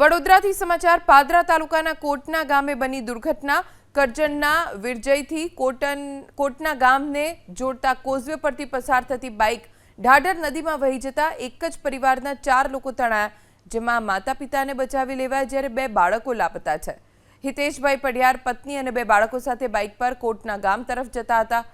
વડોદરાથી સમાચાર, પાદરા તાલુકાના કોટના ગામે બની દુર્ઘટના. કરજણના વિરજયથી કોટન, કોટના ગામને જોડતા કોઝવે પરથી પસાર થતી બાઇક ઢાઢર નદીમાં વહી જતા એક જ પરિવારના ચાર લોકો તણાયા, જેમાં માતા પિતાને બચાવી લેવાયા જ્યારે બે બાળકો લાપતા છે. હિતેશભાઈ પઢિયાર પત્ની અને બે બાળકો સાથે બાઇક પર કોટના ગામ તરફ જતા હતા.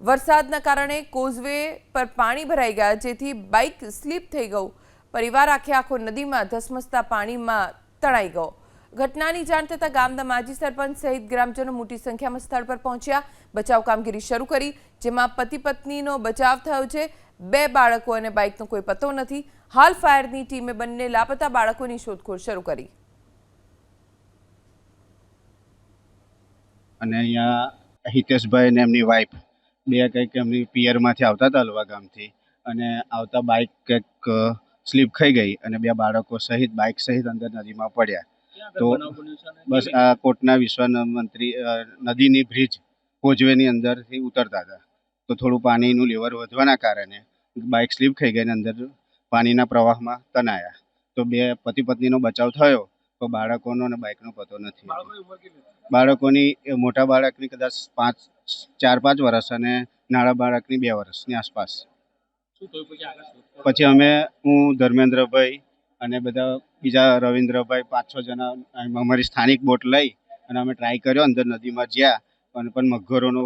વરસાદના કારણે કોઝવે પર પાણી ભરાઈ ગયા, જેથી બાઇક સ્લીપ થઈ ગયું. પરિવાર આખે આખો નદીમાં ધસમસતા પાણીમાં તણાઈ ગયો. ઘટનાની જાણ થતાં ગામના માજી સરપંચ સહિત ગ્રામજનો મોટી સંખ્યામાં સ્થળ પર પહોંચ્યા. બચાવ કામગીરી શરૂ કરી, જેમાં પતિ પત્નીનો બચાવ થયો છે. બે બાળકો અને બાઇકનો કોઈ પતો નથી. હાલ ફાયરની ટીમે બંને લાપતા બાળકોની શોધખોળ શરૂ કરી. અને અહીંયા હિતેશભાઈ ને એમની વાઈફ બે કંઈક એમની પિયરમાંથી આવતા હતા અલવા ગામથી. અને આવતા બાઇક કંઈક સ્લીપ ખાઈ ગઈ અને બે બાળકો સહિત બાઇક સહિત અંદર નદીમાં પડ્યા. તો બસ આ કોટના વિશ્વના મંત્રી નદીની બ્રિજ કોજવેની અંદરથી ઉતરતા હતા. તો થોડું પાણીનું લેવલ વધવાના કારણે બાઇક સ્લીપ ખાઈ ગઈ અને અંદર પાણીના પ્રવાહમાં તનાયા તો બે પતિ પત્નીનો બચાવ થયો તો બાળકોનો અને બાઇકનો પતો નથી. બાળકોની મોટા બાળકની કદાચ પાંચ ચાર પાંચ વર્ષ અને નાના બાળકની બે વર્ષની આસપાસ. પછી અમે હું ધર્મેન્દ્રભાઈ અને બધા બીજા રવિન્દ્રભાઈ પાંચ છ જણા અમારી સ્થાનિક બોટ લઈ અને અમે ટ્રાય કર્યો અંદર નદીમાં જ્યાં અને પણ મગરોનો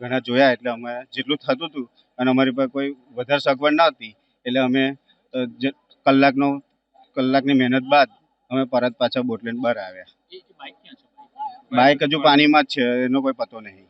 ઘણા જોયા એટલે અમે જેટલું થતું હતું અને અમારી પાસે કોઈ વધારે સગવડ ન હતી એટલે અમે જે કલાકનો કલાકની મહેનત બાદ અમે પરત પાછા બોટ લઈને બહાર આવ્યા. બાઇક હજુ પાણીમાં જ છે એનો કોઈ પતો નહીં.